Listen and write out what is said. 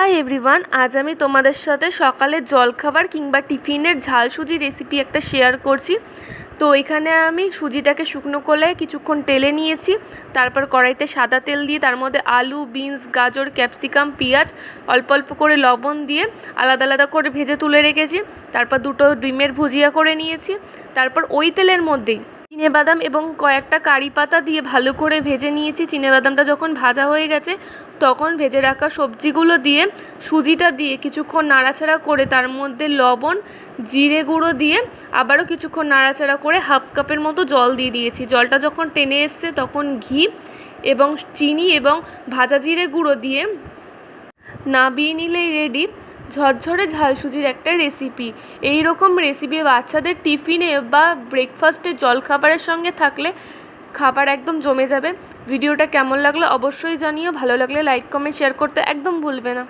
Hi everyone আজ আমি তোমাদের সাথে সকালের জলখাবার কিংবা টিফিনের ঝাল সুজি রেসিপি একটা শেয়ার করছি। তো এখানে আমি সুজিটাকে শুকনো করলে কিছুক্ষণ টেলে নিয়েছি। তারপর কড়াইতে সাদা তেল দিয়ে তার মধ্যে আলু বিনস গাজর ক্যাপসিকাম পেঁয়াজ, অল্প অল্প করে লবণ দিয়ে আলাদা আলাদা করে ভেজে তুলে রেখেছি। তারপর দুটো ডিমের ভুজিয়া করে নিয়েছি। তারপর ওই তেলের মধ্যেই বাদাম এবং কয়েকটা কারি পাতা দিয়ে ভালো করে ভেজে নিয়েছি। বাদামটা যখন ভাজা হয়ে গেছে, তখন ভেজে রাখা সবজিগুলো দিয়ে সুজিটা দিয়ে কিছুক্ষণ নাড়াচাড়া করে তার মধ্যে লবণ, জিরে গুঁড়ো দিয়ে আবারও কিছুক্ষণ নাড়াচাড়া করে হাফ কাপের মতো জল দিয়ে দিয়েছি। জলটা যখন টেনে এসছে, তখন ঘি এবং চিনি এবং ভাজা জিরে গুঁড়ো দিয়ে নাবিয়ে নিলেই রেডি ঝরঝরে ঝালসুজির একটা রেসিপি এই রকম রেসিপি বাচ্চাদের টিফিনে বা ব্রেকফাস্টে জলখাবারের সঙ্গে থাকলে খাবার একদম জমে যাবে। ভিডিওটা কেমন লাগল অবশ্যই জানিও। ভালো লাগলে লাইক কমেন্ট শেয়ার করতে একদম ভুলবে না।